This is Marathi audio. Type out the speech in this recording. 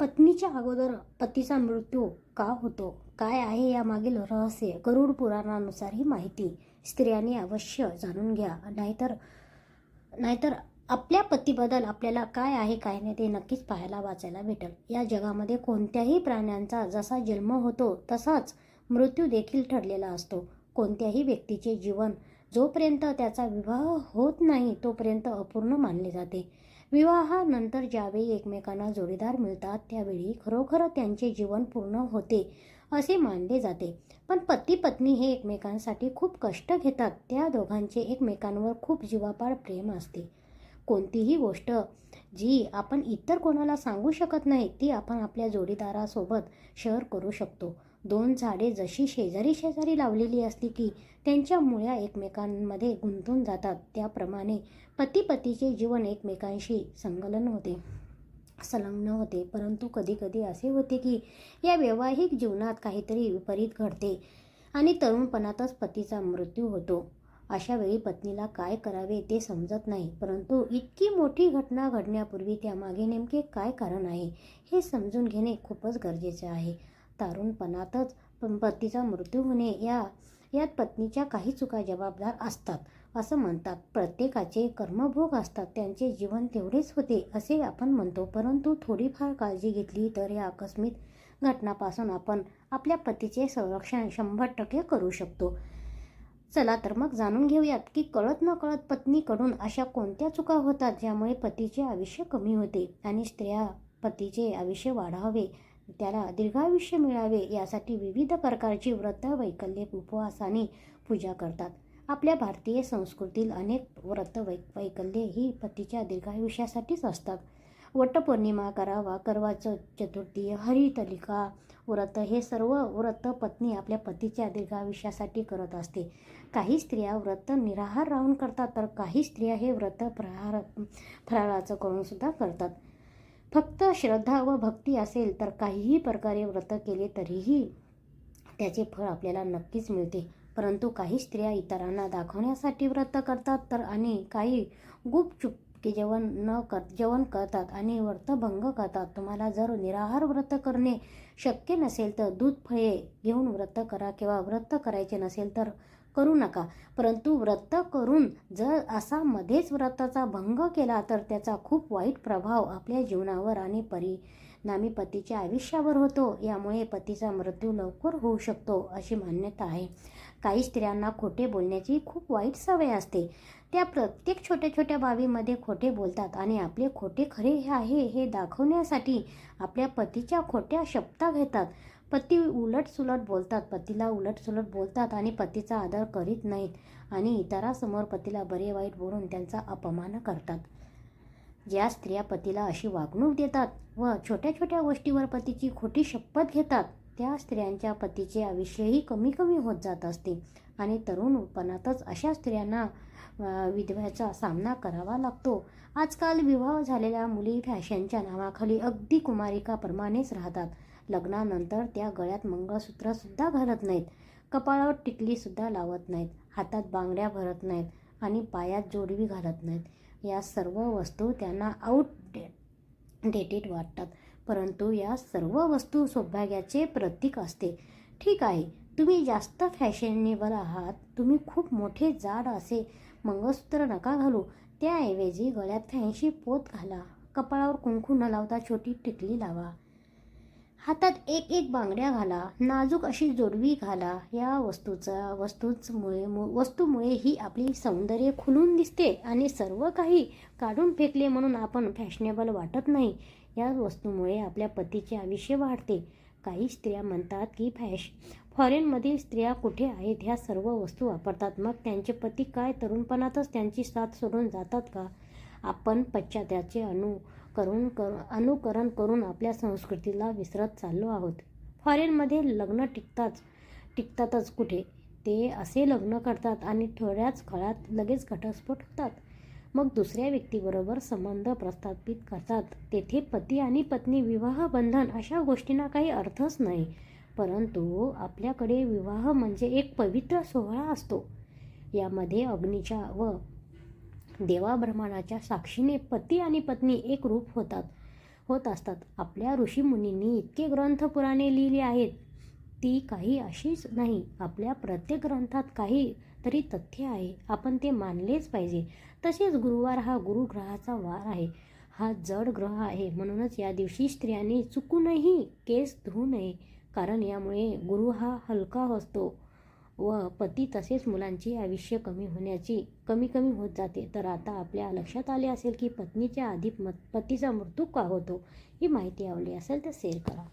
पत्नीच्या अगोदर पतीचा मृत्यू का होतो? काय आहे यामागील रहस्य? गरुड पुराणानुसार ही माहिती स्त्रियांनी अवश्य जाणून घ्या. नाहीतर नाहीतर आपल्या पतीबद्दल आपल्याला काय आहे काय नाही ते नक्कीच पाहायला वाचायला भेटेल. या जगामध्ये कोणत्याही प्राण्यांचा जसा जन्म होतो तसाच मृत्यू देखील ठरलेला असतो. कोणत्याही व्यक्तीचे जीवन जोपर्यंत त्याचा विवाह होत नाही तोपर्यंत अपूर्ण मानले जाते. विवाहानंतर ज्यावेळी एकमेकांना जोडीदार मिळतात त्यावेळी खरोखर त्यांचे जीवन पूर्ण होते असे मानले जाते. पण पती पत्नी हे एकमेकांसाठी खूप कष्ट घेतात. त्या दोघांचे एकमेकांवर खूप जीवापाड प्रेम असते. कोणतीही गोष्ट जी आपण इतर कोणाला सांगू शकत नाही ती आपण आपल्या जोडीदारासोबत शेअर करू शकतो. दोन झाडे जशी शेजारी शेजारी लावलेली असली की त्यांच्या मुळ्या एकमेकांमध्ये गुंतून जातात. त्याप्रमाणे पती पतीचे जीवन एकमेकांशी संकलन होते संलग्न होते. परंतु कधीकधी असे होते की या वैवाहिक जीवनात काहीतरी विपरीत घडते आणि तरुणपणातच पतीचा मृत्यू होतो. अशा वेळी पत्नीला काय करावे ते समजत नाही परंतु इतकी मोठी घटना घडण्यापूर्वी त्यामागे नेमके काय कारण आहे हे समजून घेणे खूपच गरजेचे आहे. तारुणपणातच प- पतीचा मृत्यू होणे या यात पत्नीच्या काही चुका जबाबदार असतात असं म्हणतात. प्रत्येकाचे कर्मभोग असतात त्यांचे जीवन तेवढेच होते असे आपण म्हणतो. परंतु थोडीफार काळजी घेतली तर या आकस्मिक घटनापासून आपण आपल्या पतीचे संरक्षण शंभर टक्के करू शकतो. चला तर मग जाणून घेऊयात की कळत न कळत पत्नीकडून अशा कोणत्या चुका होतात ज्यामुळे पतीचे आयुष्य कमी होते आणि स्त्रिया पतीचे आयुष्य वाढावे? त्याला दीर्घायुष्य मिळावे यासाठी विविध प्रकारची व्रत वैकल्ये उपवासाने पूजा करतात. आपल्या भारतीय संस्कृतीतील अनेक व्रत वै वैकल्ये ही पतीच्या दीर्घायुष्यासाठीच असतात. वटपौर्णिमा करावा करवा चतुर्थी हरितलिका व्रत हे सर्व व्रत पत्नी आपल्या पतीच्या दीर्घायुष्यासाठी करत असते. काही स्त्रिया व्रत निराहार राहून करतात तर काही स्त्रिया हे व्रत प्रहार फराळाचं करूनसुद्धा करतात. फक्त श्रद्धा व भक्ती असेल तर काहीही प्रकारे व्रत केले तरीही त्याचे फळ आपल्याला नक्कीच मिळते. परंतु काही स्त्रिया इतरांना दाखवण्यासाठी व्रत करतात तर आणि काही गुपचूप की जेवण न कर जेवण करतात आणि व्रतभंग करतात. तुम्हाला जर निराहार व्रत करणे शक्य नसेल तर दूध फळे घेऊन व्रत करा किंवा व्रत करायचे नसेल तर करू नका. परंतु व्रत करून जर असा मध्येच व्रताचा भंग केला तर त्याचा खूप वाईट प्रभाव आपल्या जीवनावर आणि परिणामी पतीच्या आयुष्यावर होतो. यामुळे पतीचा मृत्यू लवकर होऊ शकतो अशी मान्यता आहे. काही स्त्रियांना खोटे बोलण्याची खूप वाईट सवय असते. त्या प्रत्येक छोट्या छोट्या बाबीमध्ये खोटे बोलतात आणि आपले खोटे खरे हे आहे हे दाखवण्यासाठी आपल्या पतीच्या खोट्या शब्दा घेतात. पती उलटसुलट बोलतात पतीला उलटसुलट बोलतात आणि पतीचा आदर करीत नाहीत आणि इतरासमोर पतीला बरे वाईट बोलून त्यांचा अपमान करतात. ज्या स्त्रिया पतीला अशी वागणूक देतात व छोट्या छोट्या गोष्टीवर पतीची खोटी शपथ घेतात त्या स्त्रियांच्या पतीचे आयुष्यही कमी कमी होत जात असते. आणि तरुणपणातच अशा स्त्रियांना विधव्याचा सामना करावा लागतो. आजकाल विवाह झालेल्या मुली फॅशनच्या नावाखाली अगदी कुमारिकाप्रमाणेच राहतात. लग्नानंतर त्या गळ्यात मंगळसूत्रसुद्धा घालत नाहीत. कपाळावर टिकलीसुद्धा लावत नाहीत. हातात बांगड्या भरत नाहीत. आणि पायात जोडवी घालत नाहीत. या सर्व वस्तू त्यांना आउट डेटेड वाटतात. परंतु या सर्व वस्तू सौभाग्याचे प्रतीक असते. ठीक आहे तुम्ही जास्त फॅशनेबल आहात तुम्ही खूप मोठे जाड असे मंगळसूत्र नका घालू. त्याऐवजी गळ्यात फॅन्सी पोत घाला कपाळावर कुंकू न लावता छोटी टिकली लावा. हातात एक एक बांगड्या घाला नाजूक अशी जोडवी घाला. या वस्तूचा वस्तूचमुळे वस्तूमुळे ही आपली सौंदर्य खुलून दिसते आणि सर्व काही काढून फेकले म्हणून आपण फॅशनेबल वाटत नाही. या वस्तूमुळे आपल्या पतीचे आयुष्य वाढते. काही स्त्रिया म्हणतात की फॅश फॉरेनमधील स्त्रिया कुठे आहेत? ह्या सर्व वस्तू वापरतात. मग त्यांचे पती काय? तरुणपणातच त्यांची साथ सोडून जातात का? आपण पाश्चात्याचे अनु करून कर अनुकरण करून आपल्या संस्कृतीला विसरत चाललो आहोत. फॉरेनमध्ये लग्न टिकताच टिकतातच कुठे? ते असे लग्न करतात आणि थोड्याच काळात लगेच घटस्फोट होतात. मग दुसऱ्या व्यक्तीबरोबर संबंध प्रस्थापित करतात. तेथे पती आणि पत्नी विवाह बंधन अशा गोष्टींना काही अर्थच नाही. परंतु आपल्याकडे विवाह म्हणजे एक पवित्र सोहळा असतो. यामध्ये अग्नीच्या व देवाब्रह्माणाच्या साक्षीने पती आणि पत्नी एक रूप होतात होत असतात. आपल्या ऋषीमुनींनी इतके ग्रंथ पुराणे लिहिली आहेत. ती काही अशीच नाही. आपल्या प्रत्येक ग्रंथात काही तरी तथ्य आहे आपण ते मानलेच पाहिजे. तसेच गुरुवार हा गुरुग्रहाचा वार आहे. हा जड ग्रह आहे म्हणूनच या दिवशी स्त्रियांनी चुकूनही केस धुवू नये कारण यामुळे गुरु हा हलका असतो व पती तसेच मुलांची आयुष्य कमी होण्याची कमी कमी होत जाते. तर आता आपल्या लक्षात आले असेल की पत्नीच्या आधी मत पतीचा मृत्यू का होतो? ही माहिती आवडली असेल तर शेअर करा.